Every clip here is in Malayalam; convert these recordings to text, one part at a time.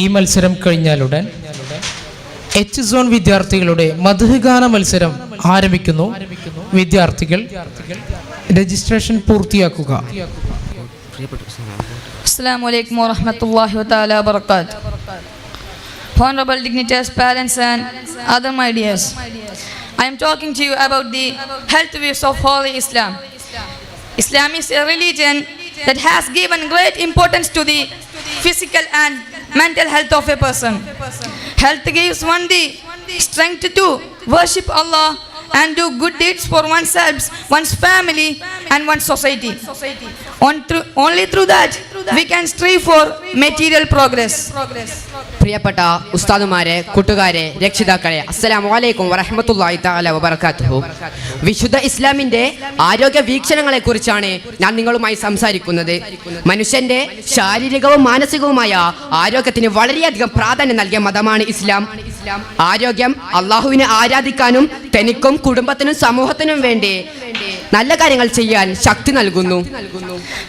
ഈ മത്സരം കഴിഞ്ഞാലുടൻ എച്ച് സോൺ വിദ്യാർത്ഥികളുടെ മധുഗാന മത്സരം ആരംഭിക്കുന്നു വിദ്യാർത്ഥികൾ രജിസ്ട്രേഷൻ പൂർത്തിയാക്കുക. Honorable dignitaries, parents and other my dears. I am talking to you about the health views of Holy Islam. Islam is a religion that has given great importance to the physical and mental health of a person. Health gives one the strength to worship Allah and do good deeds for oneself, one's family, and one's society. Only through that we can strive for material progress പ്രിയപ്പെട്ട ഉസ്താദുമാരെ കൂട്ടുകാരെ രക്ഷിതാക്കളെ അസ്സലാമു വലൈക്കും വറഹ്മത്തുള്ളാഹി തആല വബറകാതുഹു. വിശുദ്ധ ഇസ്ലാമിന്റെ ആരോഗ്യ വീക്ഷണങ്ങളെ കുറിച്ചാണ് ഞാൻ നിങ്ങളുമായി സംസാരിക്കുന്നത്. മനുഷ്യന്റെ ശാരീരികവും മാനസികവുമായ ആരോഗ്യത്തിന് വളരെയധികം പ്രാധാന്യം നൽകിയ മതമാണ് ഇസ്ലാം. ആരോഗ്യം അള്ളാഹുവിനെ ആരാധിക്കാനും തനിക്കും കുടുംബത്തിനും സമൂഹത്തിനും വേണ്ടി നല്ല കാര്യങ്ങൾ ചെയ്യാൻ ശക്തി നൽകുന്നു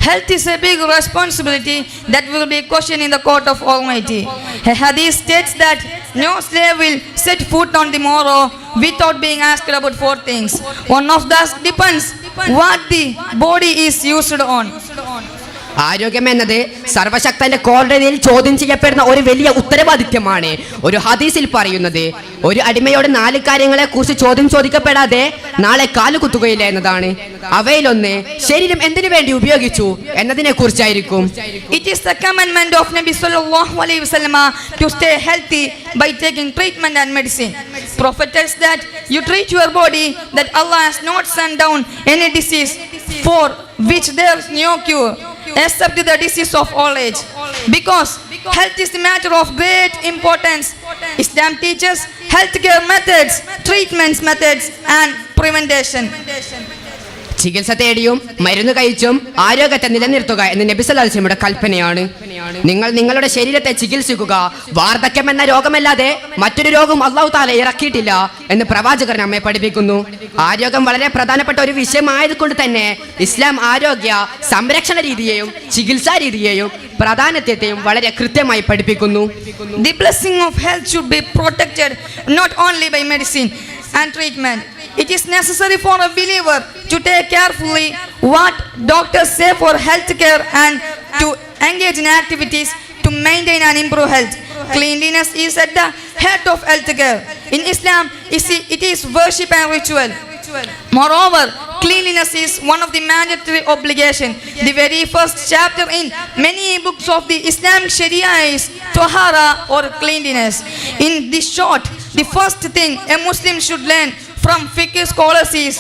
Health is a big responsibility that will be questioned in the court of Almighty. A hadith states that no slave will set foot on the morrow without being asked about four things. One of those depends what the body is used on. ആരോഗ്യം എന്നത് സർവശക്തന്റെ കോർഡനയിൽ ചോദ്യം ചെയ്യപ്പെടുന്ന ഒരു വലിയ ഉത്തരവാദിത്യമാണ്. ഒരു ഹദീസിൽ പറയുന്നത് ഒരു അടിമയോട് നാല് കാര്യങ്ങളെ കുറിച്ച് ചോദ്യം ചോദിക്കപ്പെടാതെ നാളെ കാലു കുത്തുകയില്ല എന്നതാണ്. അവയിലൊന്ന് ശരീരം എന്തിനു വേണ്ടി ഉപയോഗിച്ചു എന്നതിനെ കുറിച്ചായിരിക്കും except the disease of old age. Because health is a matter of great importance. Islam teaches healthcare methods, treatments methods and prevention. ചികിത്സ തേടിയും മരുന്ന് കഴിച്ചും ആരോഗ്യത്തെ നിലനിർത്തുക എന്ന് നബിസ് നബിസലാസ്ലമിയുടെ കൽപ്പനയാണ്. നിങ്ങൾ നിങ്ങളുടെ ശരീരത്തെ ചികിത്സിക്കുക. വാർദ്ധക്യം എന്ന രോഗമല്ലാതെ മറ്റൊരു രോഗം അള്ളാഹു താല ഇറക്കിയിട്ടില്ല എന്ന് പ്രവാചകർ നമ്മെ പഠിപ്പിക്കുന്നു. ആരോഗ്യം വളരെ പ്രധാനപ്പെട്ട ഒരു വിഷയമായതുകൊണ്ട് തന്നെ ഇസ്ലാം ആരോഗ്യ സംരക്ഷണ രീതിയെയും ചികിത്സാ രീതിയെയും പ്രാധാന്യത്തെയും വളരെ കൃത്യമായി പഠിപ്പിക്കുന്നു. The blessing of health should be protected not only by medicine and treatment. It is necessary for a believer to take carefully what doctors say for health care and to engage in activities to maintain and improve health. Cleanliness is at the heart of health care. In Islam, it is worship and ritual. Moreover, cleanliness is one of the mandatory obligations. The very first chapter in many books of the Islamic Sharia is Tahara or cleanliness. In this short, the first thing a Muslim should learn fiqh scholars is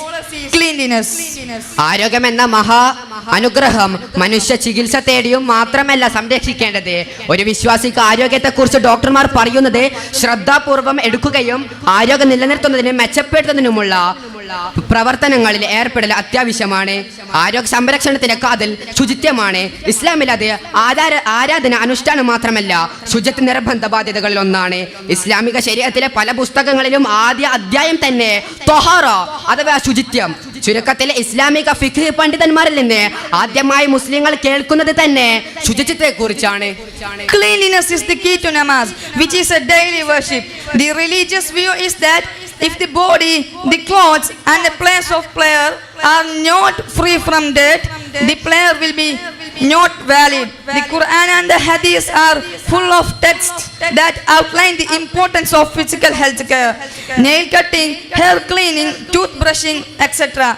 cleanliness. ആരോഗ്യം എന്ന മഹാ അനുഗ്രഹം മനുഷ്യ ചികിത്സ തേടിയും മാത്രമല്ല സംരക്ഷിക്കേണ്ടത് ഒരു വിശ്വാസിക്ക് ആരോഗ്യത്തെക്കുറിച്ച് ഡോക്ടർമാർ പറയുന്നത് ശ്രദ്ധാപൂർവം എടുക്കുകയും ആരോഗ്യം നിലനിർത്തുന്നതിനും മെച്ചപ്പെടുത്തുന്നതിനുമുള്ള പ്രവർത്തനങ്ങളിൽ ഏർപ്പെടൽ അത്യാവശ്യമാണ്. ആരോഗ്യ സംരക്ഷണത്തിന്റെ കാതൽ ശുചിത്വമാണ്. ഇസ്ലാമിൽ അത് ആധാര ആരാധന അനുഷ്ഠാനം മാത്രമല്ല ശുചിത്വ നിർബന്ധ ബാധ്യതകളിൽ ഒന്നാണ്. ഇസ്ലാമിക ശരീരത്തിലെ പല പുസ്തകങ്ങളിലും ആദ്യ അധ്യായം തന്നെ തൊഹാറ അഥവാ ശുചിത്വം. ചുരുക്കത്തിൽ ഇസ്ലാമിക ഫിഖ് പണ്ഡിതന്മാരിൽ നിന്ന് ആദ്യമായി മുസ്ലിങ്ങൾ കേൾക്കുന്നത് തന്നെ ശുചിത്വത്തെ കുറിച്ചാണ് Cleanliness is the key to namaz, which is a daily worship. The religious view is that if the body, the clothes, and the place of prayer are not free from dirt, the prayer will be not valid. The Quran and the Hadith are full of texts that outline the importance of physical health care, nail cutting, hair cleaning, toothbrushing, etc.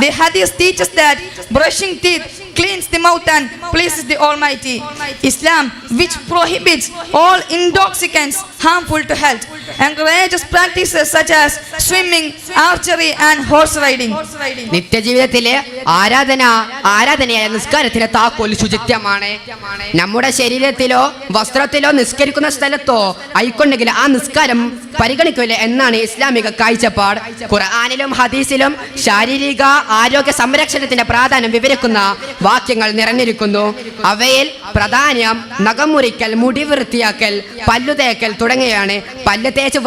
The Hadith teaches that brushing teeth cleans the mouth and pleases the Almighty. Islam, which prohibits all intoxicants harmful to health, encourages practices such as swimming, archery, and horse riding. നിത്യജീവിതത്തിലെ ആരാധന ആരാധനയായ നിസ്കാരത്തിലെ താക്കോൽ ശുചിത്വമാണ് നമ്മുടെ ശരീരത്തിലോ വസ്ത്രത്തിലോ നിസ്കരിക്കുന്ന സ്ഥലത്തോ ആയിക്കൊണ്ടെങ്കിൽ ആ നിസ്കാരം പരിഗണിക്കില്ല എന്നാണ് ഇസ്ലാമിക കാഴ്ചപ്പാട് ഖുർആാനിലും ഹദീസിലും ശാരീരിക ആരോഗ്യ സംരക്ഷണത്തിന്റെ പ്രാധാന്യം വിവരിക്കുന്ന വാക്യങ്ങൾ നിറഞ്ഞിരിക്കുന്നു. അവയിൽ പ്രധാനം നഖം മുറിക്കൽ മുടി വൃത്തിയാക്കൽ പല്ലു തേക്കൽ തുടങ്ങിയാണ് പല്ല് തേച്ച്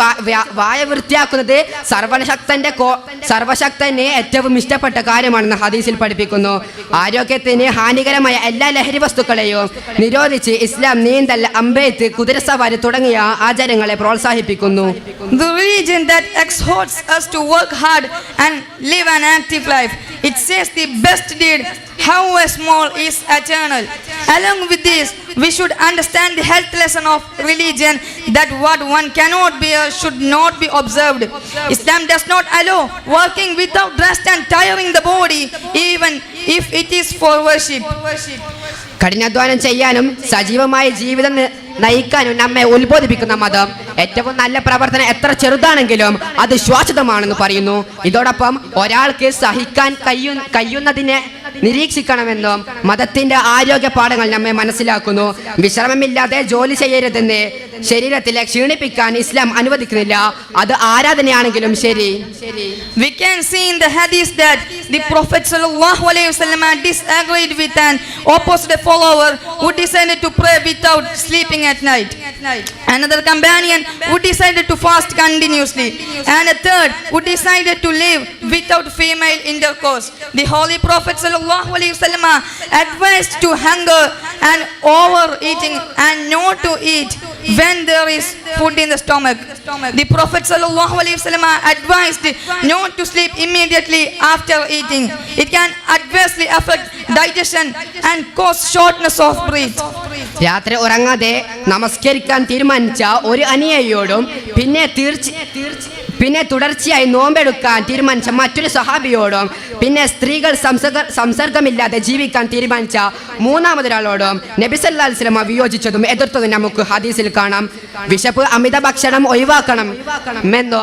വായ വൃത്തിയാക്കുന്നത് സർവശക്തന്റെ കോ- സർവശക്തന് ഏറ്റവും ഇഷ്ടപ്പെട്ട കാര്യമാണെന്ന് ഹദീസിൽ പഠിപ്പിക്കുന്നു. ആരോഗ്യത്തിന് ഹാനികരമായ എല്ലാ ലഹരി വസ്തുക്കളെയും നിരോധിച്ച് ഇസ്ലാം നീന്തൽ അമ്പെയ്ത്ത് കുതിരസവാരി തുടങ്ങിയ ആചാരങ്ങളെ പ്രോത്സാഹിപ്പിക്കുന്നു. The religion small, is eternal. Along with this, we should understand the health lesson of religion that what one cannot bear should not be observed. Islam does not allow working without rest and tiring the body, even if it is for worship. കഠിനാധ്വാനം ചെയ്യാനും സജീവമായ ജീവിതം നയിക്കാനും നമ്മെ ഉത്ബോധിപ്പിക്കുന്ന മതം ഏറ്റവും നല്ല പ്രവർത്തനം എത്ര ചെറുതാണെങ്കിലും അത് ശ്വാസതമാണെന്ന് പറയുന്നു ഇതോടൊപ്പം ഒരാൾക്ക് സഹിക്കാൻ കഴിയു കഴിയുന്നതിനെ നിരീക്ഷിക്കണമെന്നും മതത്തിന്റെ ആരോഗ്യ പാഠങ്ങൾ നമ്മെ മനസ്സിലാക്കുന്നു വിശ്രമമില്ലാതെ ജോലി ചെയ്യരുതെന്ന് ശരീരത്തിലെ ക്ഷീണിപ്പിക്കാൻ ഇസ്ലാം അനുവദിക്കുന്നില്ല അത് ആരാധനയാണെങ്കിലും ശരി We can see in the hadith that the Prophet sallallahu alayhi wasallam disagreed with an opposite follower who decided to pray without sleeping at night. Another companion who decided to fast continuously. And a third who decided to live without female intercourse. The Holy Prophet ﷺ advised to hunger and overeating and not to eat when there is food in the stomach. The Prophet sallallahu alayhi ﷺ advised not to sleep immediately after eating. It can adversely affect digestion and cause shortness of breath. രാത്രി ഉറങ്ങാതെ നമസ്കരിക്കാൻ തീരുമാനിച്ച ഒരു അനിയയോടും പിന്നെ തീർച്ച പിന്നെ തുടർച്ചയായി നോമ്പെടുക്കാൻ തീരുമാനിച്ച മറ്റൊരു സഹാബിയോടും പിന്നെ സ്ത്രീകൾ സംസർഗ സംസർഗമില്ലാതെ ജീവിക്കാൻ തീരുമാനിച്ച മൂന്നാമതൊരാളോടും നബി സല്ലല്ലാഹു അലൈഹി വസല്ലമ വിയോജിച്ചതും എതിർത്തതും നമുക്ക് ഹദീസിൽ കാണാം. വിശപ്പ് അമിത ഭക്ഷണം ഒഴിവാക്കണം എന്നോ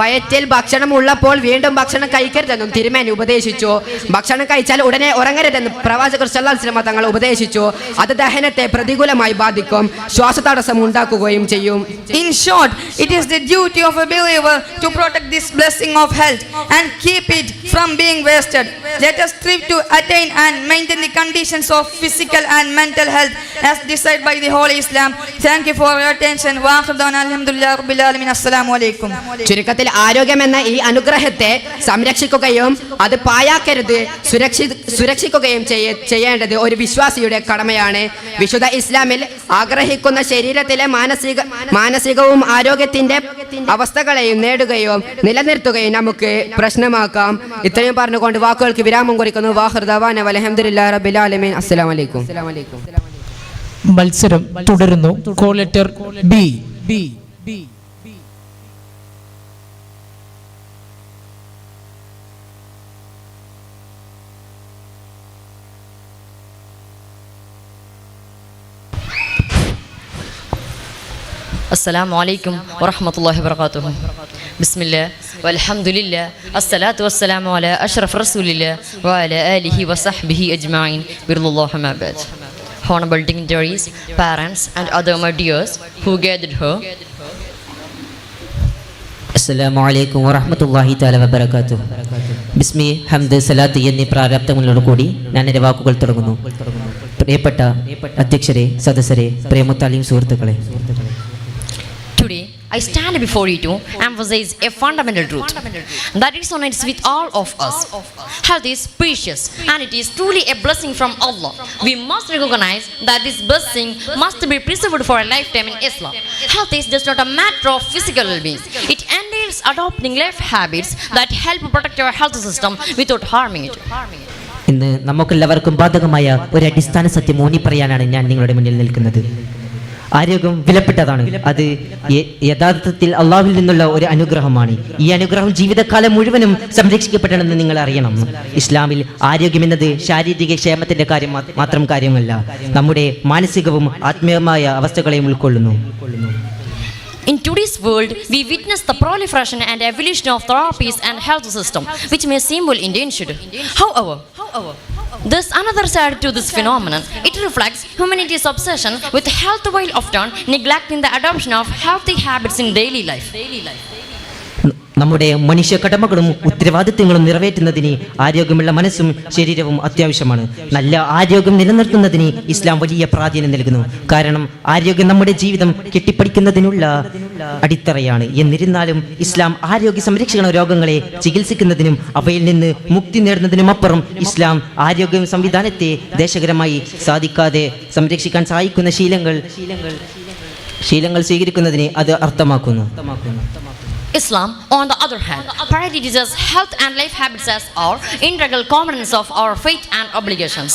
വയറ്റിൽ ഭക്ഷണം ഉള്ളപ്പോൾ വീണ്ടും ഭക്ഷണം കഴിക്കരുതെന്നും തിരുമേനി ഉപദേശിച്ചു. ഭക്ഷണം കഴിച്ചാൽ ഉടനെ ഉറങ്ങരുതെന്ന് പ്രവാചകർ സല്ലാ അലൈഹി തങ്ങൾ ഉപദേശിച്ചു. അത് ദഹനത്തെ പ്രതികൂലമായി ബാധിക്കും. ശ്വാസതടസ്സം ഉണ്ടാക്കുകയും ചെയ്യും. In short it is the duty of a a to protect this blessing of health and keep it from being wasted. Let us strive to attain and maintain the conditions of physical and mental health as decided by the Holy Islam. Thank you for your attention. ചുരുക്കത്തിൽ ആരോഗ്യമെന്ന ഈ അനുഗ്രഹത്തെ സംരക്ഷിക്കുകയും അത് പായാക്കരുത് സുരക്ഷി സുരക്ഷിക്കുകയും ചെയ്യ- ചെയ്യേണ്ടത് ഒരു വിശ്വാസിയുടെ കടമയാണ്. വിശുദ്ധ ഇസ്ലാമിൽ ആഗ്രഹിക്കുന്ന ശരീരത്തിലെ മാനസിക മാനസികവും ആരോഗ്യത്തിന്റെ അവസ്ഥകളെയും നേടുകയും നിലനിർത്തുകയും നമുക്ക് പ്രശ്നമാക്കാം. ഇത്രയും പറഞ്ഞുകൊണ്ട് വാക്കുകൾക്ക് വിരാമം കുറിക്കുന്നു. വാഹൃദവാന അലഹദില്ലാ റബിലാലമീൻ അസ്സലാം വലൈക്കും മത്സരം തുടരുന്നു. Call letter B. B. B. السلام عليكم ورحمة الله وبركاته بسم الله والحمد لله الصلاة والسلام على أشرف رسول الله وعلى آله وصحبه أجمعين برضو الله ما بعد Honorable dignitaries, parents and other my dears who gathered here അസ്സലാമു അലൈക്കും വറഹ്മത്തുള്ളാഹി തആല വബറകാതുഹു ബിസ്മി ഹംദ് സലാത്ത് എന്നീ പ്രാരാബ്ദങ്ങളോടുകൂടി ഞാൻ എൻ്റെ വാക്കുകൾ തുടങ്ങുന്നു പ്രിയപ്പെട്ട അധ്യക്ഷരെ സദസ്സരെ പ്രേമത്താലിയും സുഹൃത്തുക്കളെ Today, I stand before you to emphasize a fundamental truth that resonates with all of us. Health is precious and it is truly a blessing from Allah. We must recognize that this blessing must be preserved for a lifetime in Islam. Health is just not a matter of physical well-being. It entails adopting life habits that help protect our health system without harming it. ഇന്ന് നമുക്കെല്ലാവർക്കും ബാധകമായ ഒരു അടിസ്ഥാന സത്യം ഊന്നി പറയാനാണ് ഞാൻ നിങ്ങളുടെ മുന്നിൽ നിൽക്കുന്നത് ആരോഗ്യം വിലപ്പെട്ടതാണ്. അത് യഥാർത്ഥത്തിൽ അള്ളാഹുവിൽ നിന്നുള്ള ഒരു അനുഗ്രഹമാണ്. ഈ അനുഗ്രഹം ജീവിതകാലം മുഴുവനും സംരക്ഷിക്കപ്പെടണമെന്ന് നിങ്ങൾ അറിയണം. ഇസ്ലാമിൽ ആരോഗ്യം എന്നത് ശാരീരിക ക്ഷേമത്തിന്റെ കാര്യം മാത്രം കാര്യമല്ല. നമ്മുടെ മാനസികവും ആത്മീയമായ അവസ്ഥകളെയും ഉൾക്കൊള്ളുന്നു. In today's world, we witness the proliferation and evolution of therapies and health system, which may seem well intentioned. However, there's another side to this phenomenon. It reflects humanity's obsession with health while often neglecting the adoption of healthy habits in daily life. നമ്മുടെ മനുഷ്യ കടമകളും ഉത്തരവാദിത്തങ്ങളും നിറവേറ്റുന്നതിന് ആരോഗ്യമുള്ള മനസ്സും ശരീരവും അത്യാവശ്യമാണ്. നല്ല ആരോഗ്യം നിലനിർത്തുന്നതിന് ഇസ്ലാം വലിയ പ്രാധാന്യം നൽകുന്നു. കാരണം ആരോഗ്യം നമ്മുടെ ജീവിതം കെട്ടിപ്പടിക്കുന്നതിനുള്ള അടിത്തറയാണ്. എന്നിരുന്നാലും ഇസ്ലാം ആരോഗ്യ സംരക്ഷണ രോഗങ്ങളെ ചികിത്സിക്കുന്നതിനും അവയിൽ നിന്ന് മുക്തി നേടുന്നതിനും അപ്പുറം ഇസ്ലാം ആരോഗ്യ സംവിധാനത്തെ ദേശകരമായി സാധിക്കാതെ സംരക്ഷിക്കാൻ സഹായിക്കുന്ന ശീലങ്ങൾ ശീലങ്ങൾ സ്വീകരിക്കുന്നതിനെ അത് അർത്ഥമാക്കുന്നു. Islam, on the other hand, prioritizes health and life habits as our integral components of our faith and obligations.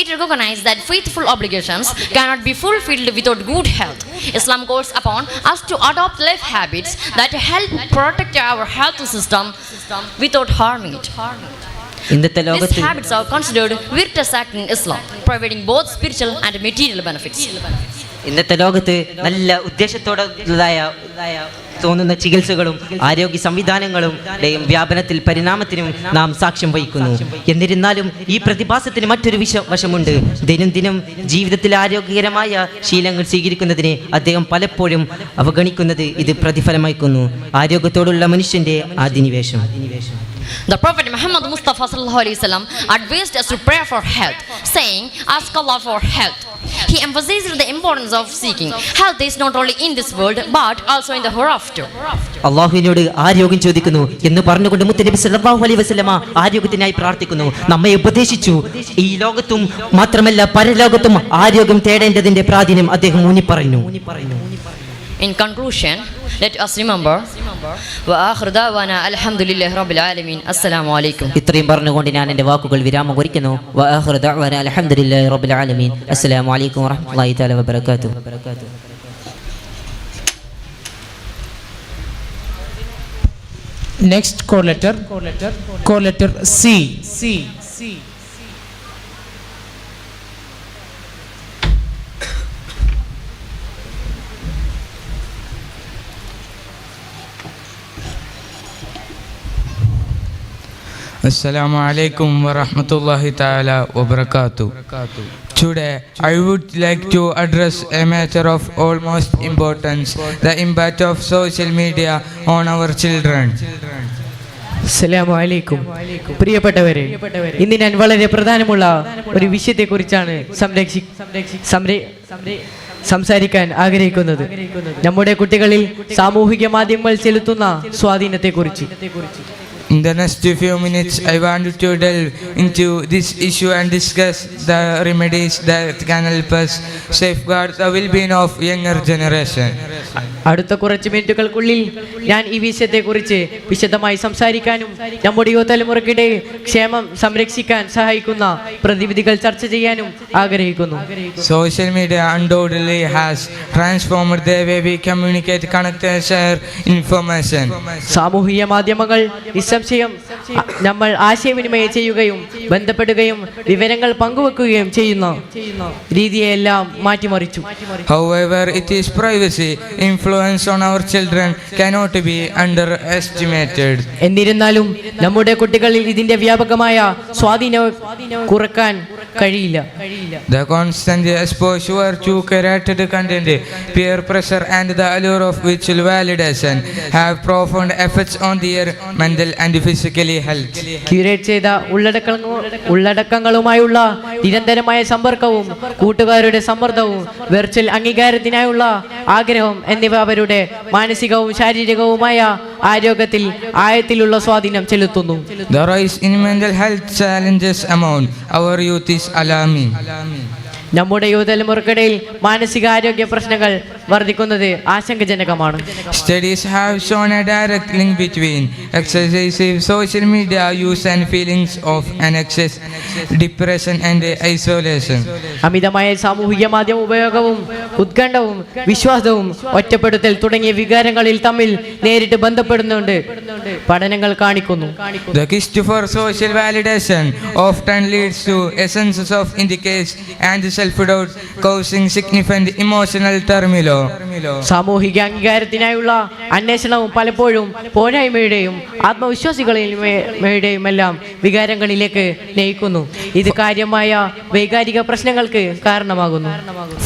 It recognizes that faithful obligations cannot be fulfilled without good health. Islam calls upon us to adopt life habits that help protect our health system without harming it. ഇന്നത്തെ These ലോകത്ത് habits are considered virtuous act in Islam, providing both spiritual and material benefits. ഇന്നത്തെ ലോകത്ത് നല്ല ഉദ്ദേശത്തോടുള്ളതായ തോന്നുന്ന ചികിത്സകളും ആരോഗ്യ സംവിധാനങ്ങളും വ്യാപനത്തിൽ പരിണാമത്തിനും നാം സാക്ഷ്യം വഹിക്കുന്നു. എന്നിരുന്നാലും ഈ പ്രതിഭാസത്തിന് മറ്റൊരു വിശ വശമുണ്ട്. ദിനം ജീവിതത്തിൽ ആരോഗ്യകരമായ ശീലങ്ങൾ സ്വീകരിക്കുന്നതിനെ അദ്ദേഹം പലപ്പോഴും അവഗണിക്കുന്നത് ഇത് പ്രതിഫലമായിക്കുന്നു. ആരോഗ്യത്തോടുള്ള മനുഷ്യന്റെ അധിനിവേശം The Prophet Muhammad Mustafa sallallahu alaihi wasallam advised us to pray for health, saying, "Ask Allah for health." He emphasized the importance of seeking. Health is not only in this world but also in the hereafter. അള്ളാഹുവിനോട് ആരോഗ്യം ചോദിക്കുന്നു എന്ന് പറഞ്ഞുകൊണ്ട് മുത്തനബി സല്ലല്ലാഹു അലൈഹി വസല്ലമ ആരോഗ്യത്തിനായി പ്രാർത്ഥിക്കുന്നു. നമ്മെ ഉപദേശിച്ചു. ഈ ലോകത്തും മാത്രമല്ല പരലോകത്തും ആരോഗ്യം തേടേണ്ടതിന്റെ പ്രാധാന്യം അദ്ദേഹം ഊന്നി പറഞ്ഞു In conclusion, let us remember, وآخر دعوانا الحمد لله رب العالمين السلام عليكم. ഇത്രയും പറഞ്ഞുകൊണ്ട് ഞാൻ എൻ്റെ വാക്കുകൾ വിരാമം കുറിക്കുന്നു വആഖിറു ദഅ്വാനാ അൽഹംദുലില്ലാഹി റബ്ബിൽ ആലമീൻ അസ്സലാമു അലൈക്കും വറഹ്മത്തുള്ളാഹി തആല വബറകാതുഹു Next call letter. Call letter C. C. C. അസ്സലാമു അലൈക്കും വറഹമത്തല്ലാഹി തആല വബറകാതു Today, I would like to address a matter of almost importance the impact of social media on our children. പ്രിയപ്പെട്ടവരെ ഇന്ന് ഞാൻ വളരെ പ്രധാനമുള്ള ഒരു വിഷയത്തെ കുറിച്ചാണ് സംസാരിക്കാൻ ആഗ്രഹിക്കുന്നത്. നമ്മുടെ കുട്ടികളിൽ സാമൂഹിക മാധ്യമങ്ങൾ ചെലുത്തുന്ന സ്വാധീനത്തെ കുറിച്ച് In the next few minutes, I want to delve into this issue and discuss the remedies that can help us safeguard the well-being of younger generation. അടുത്ത കുറച്ച് മിനിറ്റുകൾക്കുള്ളിൽ ഞാൻ ഈ വിഷയത്തെക്കുറിച്ച് വിശദമായി സംസാരിക്കാനും നമ്മുടെ യുവതലമുറക്കിടെ ക്ഷേമം സംരക്ഷിക്കാൻ സഹായിക്കുന്ന പ്രതിവിധികൾ ചർച്ച ചെയ്യാനും ആഗ്രഹിക്കുന്നു Social media undoubtedly has transformed the way we communicate, connect, and share information. സാമൂഹിക മാധ്യമങ്ങൾ നിസ്സംശയം നമ്മൾ ആശയവിനിമയം ചെയ്യുകയും ബന്ധപ്പെടുകയും വിവരങ്ങൾ പങ്കുവെക്കുകയും ചെയ്യുന്ന. രീതിയെല്ലാം മാറ്റിമറിച്ചു. However, it is privacy influence on our children cannot be underestimated. എന്നിരുന്നാലും നമ്മുടെ കുട്ടികളിൽ ഇതിന്റെ വ്യാപകമായ സ്വാധീനം കുറയ്ക്കാൻ കഴിയില്ല The constant exposure to curated content, peer pressure, and the allure of virtual validation have profound effects on their mental and physical health. ക്യൂരേറ്റ് ചെയ്ത ഉള്ളടക്കങ്ങൾ ഉള്ളടക്കങ്ങളുമായുള്ള നിരന്തരമായ സമ്പർക്കവും കൂട്ടുകാരുടെ സമ്മർദ്ദവും വെർച്വൽ അംഗീകാരത്തിനായുള്ള ആഗ്രഹം എന്നിവ അവരുടെ മാനസികവും ശാരീരികവുമായ ആരോഗ്യത്തിൽ ആഴത്തിലുള്ള സ്വാധീനം ചെലുത്തുന്നു The rise in mental health challenges among our youth is alarming. നമ്മുടെ യുവതലമുറക്കിടയിൽ മാനസികാരോഗ്യ പ്രശ്നങ്ങൾ വർദ്ധിക്കുന്നത് ആശങ്കജനകമാണ് Studies have shown a direct link between excessive social media use and feelings of anxiety, depression, and isolation. അമിതമായ സാമൂഹിക മാധ്യമ ഉപയോഗവും ഉത്കണ്ഠവും വിശ്വാസവും ഒറ്റപ്പെടുത്തൽ തുടങ്ങിയ വികാരങ്ങളിൽ തമ്മിൽ നേരിട്ട് ബന്ധപ്പെടുന്നുണ്ട് പഠനങ്ങൾ കാണിക്കുന്നു The quest for social validation often leads to a sense of indicates and self-doubt, causing significant emotional turmoil സാമൂഹിക അംഗീകാരത്തിനായുള്ള അന്വേഷണവും പലപ്പോഴും പോരായ്മയുടെയും ആത്മവിശ്വാസികളുടെയും എല്ലാം വികാരങ്ങളിലേക്ക് നയിക്കുന്നു. ഇത് കാര്യമായ വൈകാരിക പ്രശ്നങ്ങൾക്ക് കാരണമാകുന്നു.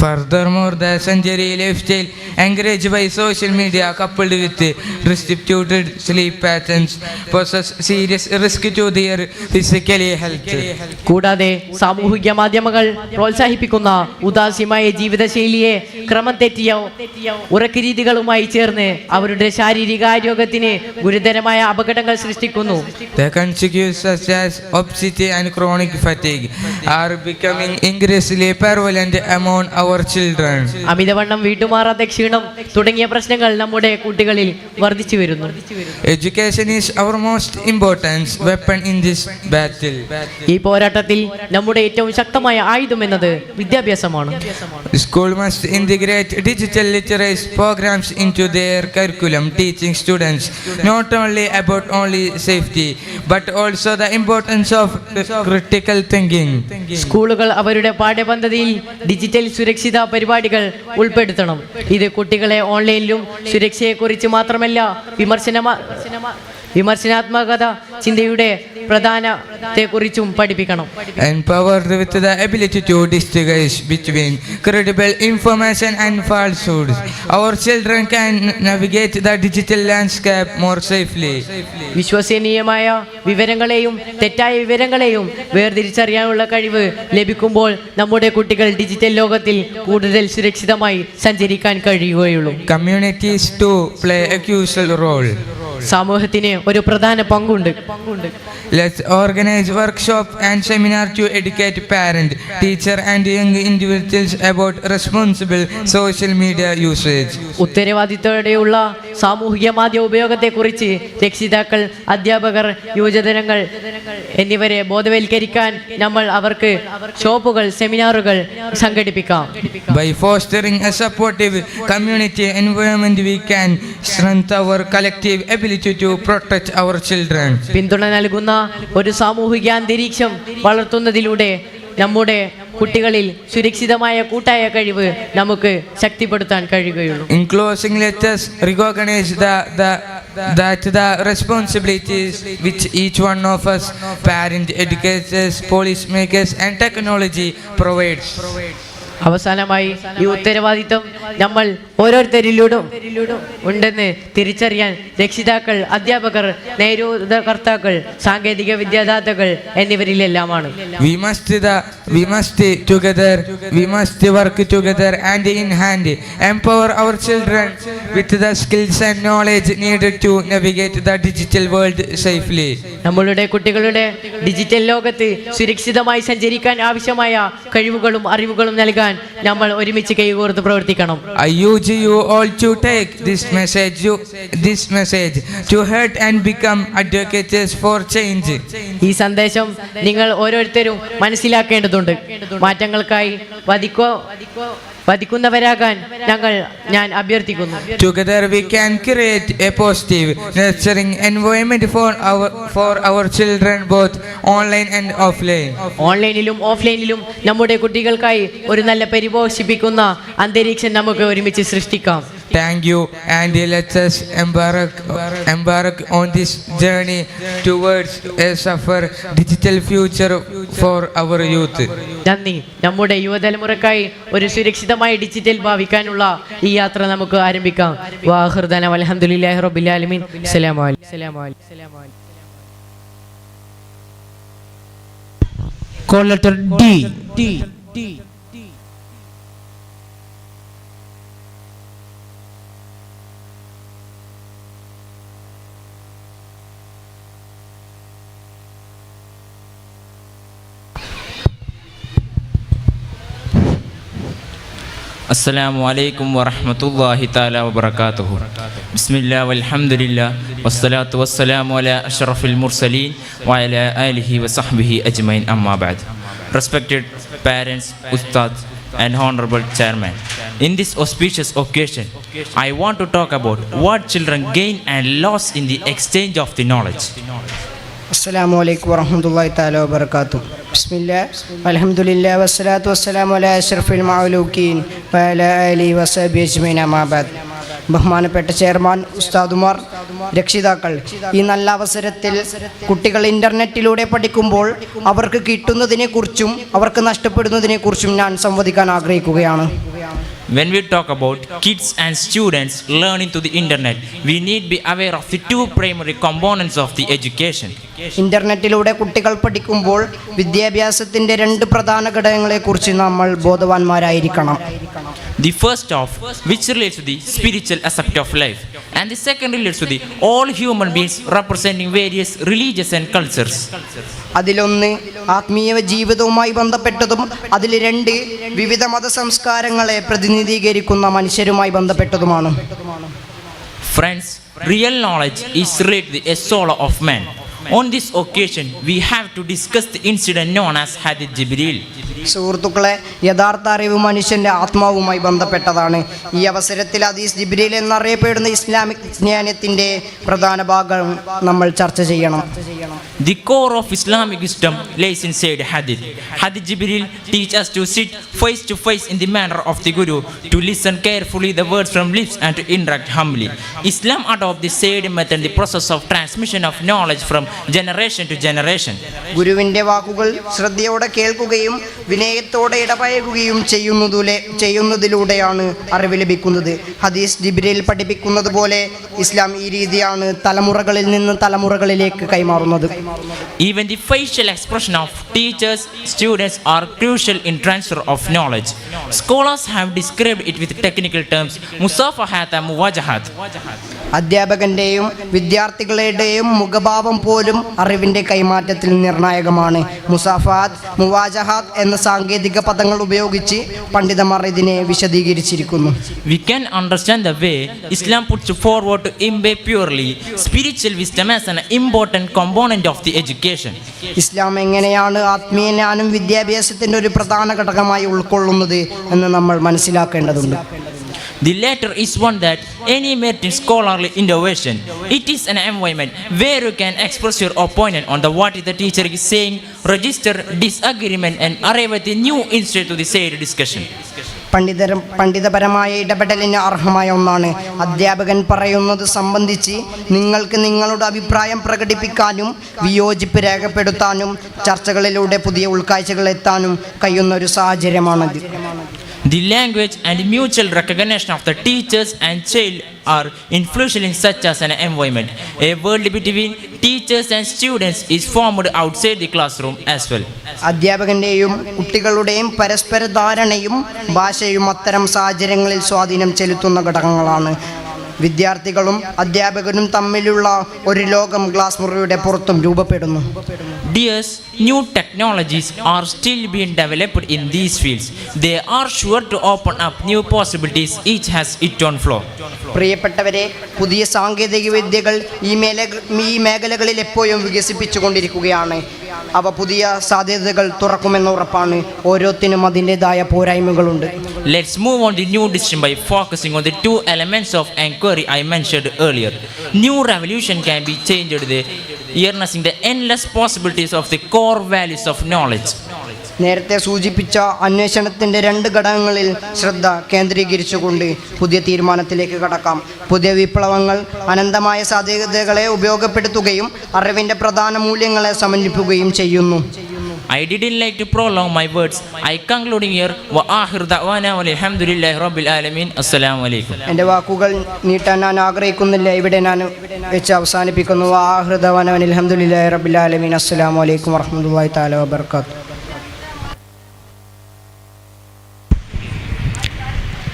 Furthermore, the century lifestyle encouraged by social media coupled with restricted sleep patterns poses serious risk to their physical health. കൂടാതെ സാമൂഹിക മാധ്യമങ്ങൾ പ്രോത്സാഹിപ്പിക്കുന്ന ഉദാസീമായ ജീവിതശൈലിയെ ക്രമം തെറ്റിയ തെറ്റിയോ? ഉറക്കരീതികളുമായി ചേർന്ന് അവരുടെ ശാരീരിക ആരോഗ്യത്തിന് ഗുരുതരമായ അപകടങ്ങൾ സൃഷ്ടിക്കുന്നു. അമിതവണ്ണം വീട്ടുമാറാത്ത ക്ഷീണം തുടങ്ങിയ പ്രശ്നങ്ങൾ നമ്മുടെ കുട്ടികളിൽ വർദ്ധിച്ചു വരുന്നു. Education importance weapon in this battle ഈ പോരാട്ടത്തിൽ നമ്മുടെ ഏറ്റവും ശക്തമായ ആയുധം എന്നത് വിദ്യാഭ്യാസമാണ്. School must integrate digital literacy programs into their curriculum, teaching students not only about only safety but also the importance of critical thinking. സ്കൂളുകൾ അവരുടെ പാഠ്യപദ്ധതിയിൽ ഡിജിറ്റൽ സുരക്ഷിത പരിപാടികൾ ഉൾപ്പെടുത്തണം ഇത് കുട്ടികളെ ഓൺലൈനിലും സുരക്ഷയെക്കുറിച്ച് മാത്രമല്ല വിമർശന വിമർശനാത്മകത ചിന്തയുടെ പ്രധാനത്തെക്കുറിച്ചും പഠിപ്പിക്കണം Empowered with the ability to distinguish between credible information and falsehoods, our children can navigate the digital landscape more safely. വിശ്വസനീയമായ വിവരങ്ങളെയും തെറ്റായ വിവരങ്ങളെയും വേർതിരിച്ചറിയാനുള്ള കഴിവ് ലഭിക്കുമ്പോൾ നമ്മുടെ കുട്ടികൾ ഡിജിറ്റൽ ലോകത്തിൽ കൂടുതൽ സുരക്ഷിതമായി സഞ്ചരിക്കാൻ കഴിയുകയുള്ളൂ Communities too play a crucial role. സമൂഹത്തിന് ഒരു പ്രധാന പങ്കുണ്ട് Let's organize workshop and seminar to educate parent, teacher and young individuals about responsible social media usage. ഉത്തരവാദിത്തോടെയുള്ള സാമൂഹിക മാധ്യമ ഉപയോഗത്തെക്കുറിച്ച് രക്ഷിതാക്കൾ അധ്യാപകർ യുവജനങ്ങൾ എന്നിവരെ ബോധവൽക്കരിക്കാൻ നമ്മൾ അവർക്ക് ഷോപ്പുകൾ സെമിനാറുകൾ സംഘടിപ്പിക്കാം By fostering a supportive community environment, we can strengthen our collective ability to protect our children. പിന്തുണ നൽകുന്ന ഒരു സാമൂഹിക അന്തരീക്ഷം വളർത്തുന്നതിലൂടെ നമ്മുടെ കുട്ടികളിൽ സുരക്ഷിതമായ കൂട്ടായ കഴിവ് നമുക്ക് ശക്തിപ്പെടുത്താൻ കഴിയുകയുള്ളൂ. In closing recognize responsibilities which each one of us parent educators policy makers and technology provides provides അവസാനമായി ഈ ഉത്തരവാദിത്വം നമ്മൾ ഓരോരുത്തരിലൂടും ഉണ്ടെന്ന് തിരിച്ചറിയാൻ രക്ഷിതാക്കൾ അധ്യാപകർ നേതൃകർത്താക്കൾ സാങ്കേതിക വിദ്യാദാതാക്കൾ എന്നിവരിലെല്ലാമാണ് We must the we must together we must work together and in hand empower our children with the skills and knowledge needed to navigate the digital world safely. നമ്മളുടെ കുട്ടികളുടെ ഡിജിറ്റൽ ലോകത്ത് സുരക്ഷിതമായി സഞ്ചരിക്കാൻ ആവശ്യമായ കഴിവുകളും അറിവുകളും നൽകാൻ നമ്മൾ ഒരുമിച്ച് കൈകോർത്ത് പ്രവർത്തിക്കണം I urge you all to take this message you, this message to heart and become advocates for change. ഈ സന്ദേശം നിങ്ങൾ ഓരോരുത്തരും മനസ്സിലാക്കേണ്ടതുണ്ട് മാറ്റങ്ങൾക്കായി വധിക്കോ വധിക്കുന്നവരാകാൻ ഞങ്ങൾ ഞാൻ അഭ്യർത്ഥിക്കുന്നു Together we can create a positive, nurturing environment for our for our children both online and offline. ഓൺലൈനിലും ഓഫ്ലൈനിലും നമ്മുടെ കുട്ടികൾക്കായി ഒരു നല്ല പരിപോഷിപ്പിക്കുന്ന അന്തരീക്ഷം നമുക്ക് ഒരുമിച്ച് സൃഷ്ടിക്കാം Thank you, and let us embark, embark on this journey towards a safer digital future For our youth നന്ദി. നമ്മുടെ യുവതലമുറക്കായി ഒരു സുരക്ഷിതമായ ഡിജിറ്റൽ ഭാവിക്കാനുള്ള ഈ യാത്ര നമുക്ക് ആരംഭിക്കാം. വാഹൃദന. അലഹമുല്ലാഹി റബിലാലമീൻ സലാമലി സലാമലി സലാമലി call letter D D D അസ്സലാമു അലൈക്കും wa താല salam ബിസ്മില്ലാ വൽഹംദുലില്ലാ വസ്സലാത്തു വസ്സലാമു അല wa മുർസലീൻ വഅല ആലിഹി വസഹ്ബിഹി അജ്മൈൻ അമ്മാ ബഅദ് Respected parents, ഉസ്താദ് and honorable chairman in this auspicious occasion i want to talk about what children gain and loss in the exchange of the knowledge. Assalamu alaikum warahmatullahi taala wabarakatuh بسم الله الحمد لله والصلاة والسلام على أشرف المعلوكين وعلى آله وصحبه أجمعين أما بعد ബഹുമാനപ്പെട്ട ചെയർമാൻ ഉസ്താദുമാർ രക്ഷിതാക്കൾ ഈ നല്ല അവസരത്തിൽ കുട്ടികൾ ഇൻ്റർനെറ്റിലൂടെ പഠിക്കുമ്പോൾ അവർക്ക് കിട്ടുന്നതിനെക്കുറിച്ചും അവർക്ക് നഷ്ടപ്പെടുന്നതിനെക്കുറിച്ചും ഞാൻ സംവദിക്കാൻ ആഗ്രഹിക്കുകയാണ് When we talk about kids and students learning to the internet, we need be aware of the two primary components of the education. ഇന്റർനെറ്റിലൂടെ കുട്ടികൾ പഠിക്കുമ്പോൾ വിദ്യാഭ്യാസത്തിന്റെ രണ്ട് പ്രധാന ഘടകങ്ങളെക്കുറിച്ച് നമ്മൾ ബോധവാന്മാരായിരിക്കണം. The first of which relates to the spiritual aspect of life and the second relates to the all human beings representing various religious and cultures അതിലൊന്ന് ആത്മീയ ജീവിതവുമായി ബന്ധപ്പെട്ടതും അതിൽ രണ്ട് വിവിധ മത സംസ്കാരങ്ങളെ പ്രതിനിധീകരിക്കുന്ന മനുഷ്യരുമായി ബന്ധപ്പെട്ടതുമാണ്. Friends real knowledge is rate the as all of man On this occasion, we have to discuss the incident known as Hadith Jibril. സുഹൃത്തുക്കളെ യഥാർത്ഥ അറിവ് മനുഷ്യന്റെ ആത്മാവുമായി ബന്ധപ്പെട്ടതാണ് ഈ അവസരത്തിൽ അദീസ് ജിബ്രീൽ എന്നറിയപ്പെടുന്ന ഇസ്ലാമിക് വിജ്ഞാനത്തിന്റെ പ്രധാന ഭാഗം നമ്മൾ ചർച്ച ചെയ്യണം The core of Islamic wisdom lays inside Hadith. Hadith Jibril teach us to sit face to face in the manner of the Guru, to listen carefully the words from lips and to interact humbly. Islam adopt the said method, the process of transmission of knowledge from generation to generation. ഗുരുവിന്റെ വാക്കുകൾ ശ്രദ്ധയോടെ കേൾക്കുകയും വിനയത്തോടെ ഇടപഴകുകയും ചെയ്യുന്നതിലെ ചെയ്യുന്നതിലൂടെയാണ് അറിവ് ലഭിക്കുന്നത് ഹദീസ് ജിബ്രീൽ പഠിപ്പിക്കുന്നത് പോലെ ഇസ്ലാം ഈ രീതിയാണ് തലമുറകളിൽ നിന്ന് തലമുറകളിലേക്ക് കൈമാറുന്നത് the facial expression of teachers, students are crucial in transfer of knowledge. Scholars have described it with technical terms musafahat and muwajahat. അധ്യാപകന്റെയും വിദ്യാർത്ഥികളുടെയും മുഖഭാവം പോലും അറിവിന്റെ കൈമാറ്റത്തിൽ നിർണായകമാണ്. മുസാഫാത്ത് മുവാജഹാത്ത് എന്ന സാങ്കേതിക പദങ്ങൾ ഉപയോഗിച്ച് പണ്ഡിതമാർ ഇതിനെ വിശദീകരിച്ചിരിക്കുന്നു. We can understand the way Islam puts forward to imbue purely spiritual wisdom as an important component of the education Islam എങ്ങനെയാണ് ആത്മീയ ജ്ഞാനം വിദ്യാഭ്യാസത്തിന്റെ ഒരു പ്രധാന ഘടകമായി ഉൾക്കൊള്ളുന്നത് എന്ന് നമ്മൾ മനസ്സിലാക്കേണ്ടതുണ്ട്. The latter is one that in scholarly innovation. It is an environment where you can express your opinion on the what the teacher is saying, register disagreement, and arrive at the new insight to the said discussion. പണ്ഡിതരം പണ്ഡിതപരമായ ഇടപെടലിന് അർഹമായ ഒന്നാണ് അധ്യാപകൻ പറയുന്നത് സംബന്ധിച്ച് നിങ്ങൾക്ക് നിങ്ങളുടെ അഭിപ്രായം പ്രകടിപ്പിക്കാനും വിയോജിപ്പ് രേഖപ്പെടുത്താനും ചർച്ചകളിലൂടെ പുതിയ ഉൾക്കാഴ്ചകൾ എത്താനും കഴിയുന്ന ഒരു സാഹചര്യമാണിത് The language and mutual recognition of the teachers and child are influential in such as an environment. A world between teachers and students is formed outside the classroom as well. അധ്യാപകന്റെയും കുട്ടികളുടെയും പരസ്പര ധാരണയും ഭാഷയും അത്തരം സാഹചര്യങ്ങളിൽ സ്വാധീനം ചെലുത്തുന്ന ഘടകങ്ങളാണ് വിദ്യാർത്ഥികളും അധ്യാപകനും തമ്മിലുള്ള ഒരു ലോകം ക്ലാസ് മുറിയുടെ പുറത്തും രൂപപ്പെടുന്നു Dears, new technologies are still being developed in these fields. They are sure to open up new possibilities, each has its own flaw. പ്രിയപ്പെട്ടവരെ പുതിയ സാങ്കേതിക വിദ്യകൾ ഈ മേല ഈ മേഖലകളിൽ എപ്പോഴും വികസിപ്പിച്ചുകൊണ്ടിരിക്കുകയാണ് അവ പുതിയ സാധ്യതകൾ തുറക്കുമെന്ന ഉറപ്പാണ്. ഓരോത്തിനും അതിന്റെതായ പോരായ്മകളുണ്ട്. Let's move on the new decision by focusing on the two elements of enquiry I mentioned earlier new revolution can be change the earnest in endless possibilities of the core values of knowledge നേരത്തെ സൂചിപ്പിച്ച അന്വേഷണത്തിന്റെ രണ്ട് ഘടകങ്ങളിൽ ശ്രദ്ധ കേന്ദ്രീകരിച്ചുകൊണ്ട് പുതിയ തീരുമാനത്തിലേക്ക് കടക്കാം. പുതിയ വിപ്ലവങ്ങൾ അനന്തമായ സാധ്യതകളെ ഉപയോഗപ്പെടുത്തുകയും അറിവിന്റെ പ്രധാന മൂല്യങ്ങളെ സമന്വയിപ്പിക്കുകയും ചെയ്യുന്നു. I didn't like to prolong my words. I concluding here. Wa akhir da'wana walhamdulillahi rabbil alamin. Assalamu alaikum. എന്റെ വാക്കുകൾ നീട്ടാൻ ഞാൻ ആഗ്രഹിക്കുന്നില്ല. ഇവിടെ ഞാൻ വെച്ച് അവസാനിപ്പിക്കുന്നു. ആഹൃദവനവൻ അലഹമുല്ലാ റബിലാലമീൻ അസ്സലാമലൈക്കും വറഹമുല്ലാ താല വാബർക്കാത്തു